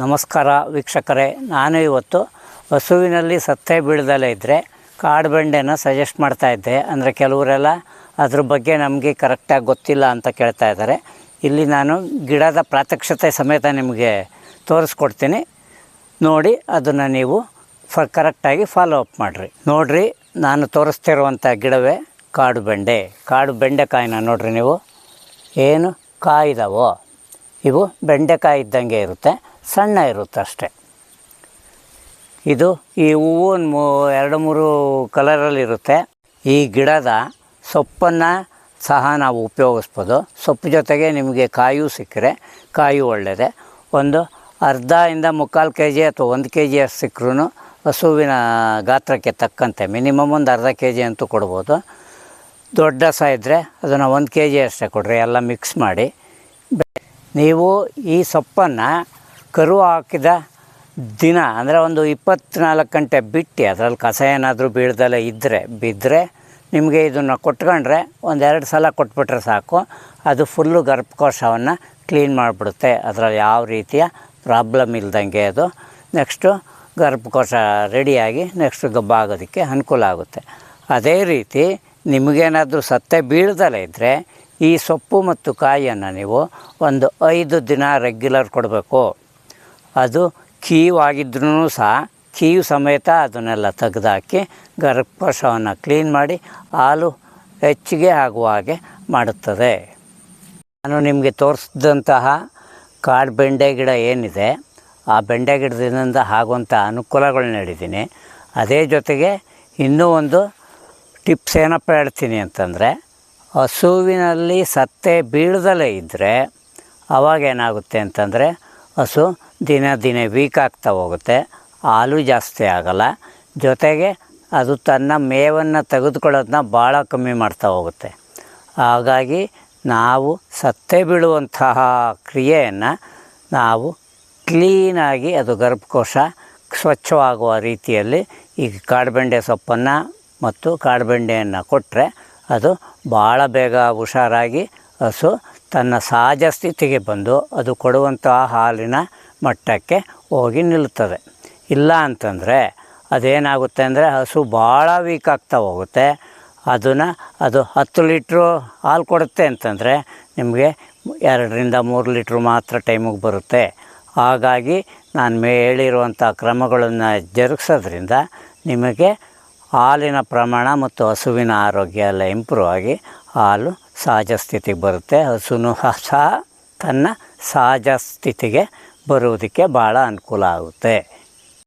ನಮಸ್ಕಾರ ವೀಕ್ಷಕರೇ, ನಾನು ಇವತ್ತು ಹಸುವಿನಲ್ಲಿ ಸತ್ತೆ ಬೀಳ್ದಲೇ ಇದ್ದರೆ ಕಾಡು ಬಂಡೆನ ಸಜೆಸ್ಟ್ ಮಾಡ್ತಾ ಇದ್ದೆ. ಅಂದರೆ ಕೆಲವರೆಲ್ಲ ಅದ್ರ ಬಗ್ಗೆ ನಮಗೆ ಕರೆಕ್ಟಾಗಿ ಗೊತ್ತಿಲ್ಲ ಅಂತ ಕೇಳ್ತಾ ಇದ್ದಾರೆ. ಇಲ್ಲಿ ನಾನು ಗಿಡದ ಪ್ರಾತ್ಯಕ್ಷತೆ ಸಮೇತ ನಿಮಗೆ ತೋರಿಸ್ಕೊಡ್ತೀನಿ. ನೋಡಿ, ಅದನ್ನು ನೀವು ಫ ಕರೆಕ್ಟಾಗಿ ಫಾಲೋ ಅಪ್ ಮಾಡಿರಿ. ನೋಡಿರಿ, ನಾನು ತೋರಿಸ್ತಿರುವಂಥ ಗಿಡವೇ ಕಾಡು ಬೆಂಡೆ. ಕಾಡು ಬೆಂಡೆಕಾಯಿನ ನೋಡಿರಿ ನೀವು. ಏನು ಕಾಯಿದಾವೋ? ಇವು ಬೆಂಡೆಕಾಯಿ ಇದ್ದಂಗೆ ಇರುತ್ತೆ. ಸಣ್ಣ ಇರುತ್ತೆ ಅಷ್ಟೇ. ಇದು ಈ ಹೂವು ಮೂ, ಎರಡು ಮೂರು ಕಲರಲ್ಲಿರುತ್ತೆ ಈ ಗಿಡದ ಸೊಪ್ಪನ್ನು ಸಹ ನಾವು ಉಪಯೋಗಿಸ್ಬೋದು. ಸೊಪ್ಪು ಜೊತೆಗೆ ನಿಮಗೆ ಕಾಯು ಸಿಕ್ಕರೆ ಕಾಯು ಒಳ್ಳೆಯದೆ ಒಂದು ಅರ್ಧ ಇಂದ ಮುಕ್ಕಾಲು ಕೆ ಜಿ ಅಥವಾ ಒಂದು ಕೆ ಜಿ ಅಷ್ಟು ಸಿಕ್ಕರೂ ಹಸುವಿನ ಗಾತ್ರಕ್ಕೆ ತಕ್ಕಂತೆ. ಮಿನಿಮಮ್ ಒಂದು ಅರ್ಧ ಕೆ ಜಿ ಅಂತೂ ಕೊಡ್ಬೋದು. ದೊಡ್ಡ ಸಹ ಇದ್ದರೆ ಅದನ್ನು ಒಂದು ಕೆ ಜಿ ಅಷ್ಟೇ ಕೊಡ್ರಿ, ಎಲ್ಲ ಮಿಕ್ಸ್ ಮಾಡಿ. ನೀವು ಈ ಸೊಪ್ಪನ್ನು ಕರು ಹಾಕಿದ ದಿನ, ಅಂದರೆ ಒಂದು ಇಪ್ಪತ್ತ್ನಾಲ್ಕು ಗಂಟೆ ಬಿಟ್ಟು ಅದರಲ್ಲಿ ಕಸ ಏನಾದರೂ ಬೀಳ್ದಲ್ಲ ಇದ್ದರೆ ಬಿದ್ದರೆ ನಿಮಗೆ ಇದನ್ನು ಕೊಟ್ಕೊಂಡ್ರೆ ಒಂದೆರಡು ಸಲ ಕೊಟ್ಬಿಟ್ರೆ ಸಾಕು. ಅದು ಫುಲ್ಲು ಗರ್ಭಕೋಶವನ್ನು ಕ್ಲೀನ್ ಮಾಡಿಬಿಡುತ್ತೆ. ಅದರಲ್ಲಿ ಯಾವ ರೀತಿಯ ಪ್ರಾಬ್ಲಮ್ ಇಲ್ದಂಗೆ ಅದು. ನೆಕ್ಸ್ಟು ಗರ್ಭಕೋಶ ರೆಡಿಯಾಗಿ ನೆಕ್ಸ್ಟ್ ಗಬ್ಬ ಆಗೋದಕ್ಕೆ ಅನುಕೂಲ ಆಗುತ್ತೆ. ಅದೇ ರೀತಿ ನಿಮಗೇನಾದರೂ ಸತ್ತೆ ಬೀಳ್ದಲೇ ಇದ್ದರೆ ಈ ಸೊಪ್ಪು ಮತ್ತು ಕಾಯಿಯನ್ನು ನೀವು ಒಂದು ಐದು ದಿನ ರೆಗ್ಯುಲರ್ ಕೊಡಬೇಕು. ಅದು ಕೀವಾಗಿದ್ರೂ ಸಹ ಕೀವು ಸಮೇತ ಅದನ್ನೆಲ್ಲ ತೆಗೆದುಹಾಕಿ ಗರ್ಭಕೋಶವನ್ನು ಕ್ಲೀನ್ ಮಾಡಿ ಹಾಲು ಹೆಚ್ಚಿಗೆ ಆಗುವ ಹಾಗೆ ಮಾಡುತ್ತದೆ. ನಾನು ನಿಮಗೆ ತೋರಿಸಿದಂತಹ ಕಾಡು ಬೆಂಡೆ ಗಿಡ ಏನಿದೆ, ಆ ಬೆಂಡೆ ಗಿಡದಿಂದ ಆಗುವಂಥ ಅನುಕೂಲಗಳನ್ನ ಹೇಳಿದ್ದೀನಿ ಅದೇ ಜೊತೆಗೆ ಇನ್ನೂ ಒಂದು ಟಿಪ್ಸ್ ಏನಪ್ಪ ಹೇಳ್ತೀನಿ ಅಂತಂದರೆ, ಹಸುವಿನಲ್ಲಿ ಸತ್ತೆ ಬೀಳದಲ್ಲೇ ಇದ್ದರೆ ಅವಾಗ ಏನಾಗುತ್ತೆ ಅಂತಂದರೆ, ಹಸು ದಿನ ದಿನ ವೀಕ್ ಆಗ್ತಾ ಹೋಗುತ್ತೆ. ಹಾಲು ಜಾಸ್ತಿ ಆಗಲ್ಲ. ಜೊತೆಗೆ ಅದು ತನ್ನ ಮೇವನ್ನು ತೆಗೆದುಕೊಳ್ಳೋದನ್ನ ಭಾಳ ಕಮ್ಮಿ ಮಾಡ್ತಾ ಹೋಗುತ್ತೆ. ಹಾಗಾಗಿ ನಾವು ಸತ್ತೆ ಬೀಳುವಂತಹ ಕ್ರಿಯೆಯನ್ನು ನಾವು ಕ್ಲೀನಾಗಿ ಅದು ಗರ್ಭಕೋಶ ಸ್ವಚ್ಛವಾಗುವ ರೀತಿಯಲ್ಲಿ ಈ ಕಾಡುಬೆಂಡೆ ಸೊಪ್ಪನ್ನು ಮತ್ತು ಕಾಡುಬೆಂಡೆಯನ್ನು ಕೊಟ್ಟರೆ ಅದು ಭಾಳ ಬೇಗ ಹುಷಾರಾಗಿ ಹಸು ತನ್ನ ಸಹಜ ಸ್ಥಿತಿಗೆ ಬಂದು ಅದು ಕೊಡುವಂತಹ ಹಾಲಿನ ಮಟ್ಟಕ್ಕೆ ಹೋಗಿ ನಿಲ್ಲುತ್ತದೆ. ಇಲ್ಲ ಅಂತಂದರೆ ಅದೇನಾಗುತ್ತೆ ಅಂದರೆ ಹಸು ಭಾಳ ವೀಕ್ ಆಗ್ತಾ ಹೋಗುತ್ತೆ. ಅದನ್ನು ಅದು ಹತ್ತು ಲೀಟ್ರು ಹಾಲು ಕೊಡುತ್ತೆ ಅಂತಂದರೆ ನಿಮಗೆ ಎರಡರಿಂದ ಮೂರು ಲೀಟ್ರು ಮಾತ್ರ ಟೈಮಿಗೆ ಬರುತ್ತೆ. ಹಾಗಾಗಿ ನಾನು ಮೇ ಹೇಳಿರುವಂಥ ಕ್ರಮಗಳನ್ನು ಜರುಗಿಸೋದ್ರಿಂದ ನಿಮಗೆ ಹಾಲಿನ ಪ್ರಮಾಣ ಮತ್ತು ಹಸುವಿನ ಆರೋಗ್ಯ ಎಲ್ಲ ಇಂಪ್ರೂವ್ ಆಗಿ ಹಾಲು ಸಹಜ ಸ್ಥಿತಿಗೆ ಬರುತ್ತೆ. ಹಸುನು ಸಹ ತನ್ನ ಸಹಜ ಸ್ಥಿತಿಗೆ ಬರುವುದಕ್ಕೆ ಭಾಳ ಅನುಕೂಲ ಆಗುತ್ತೆ.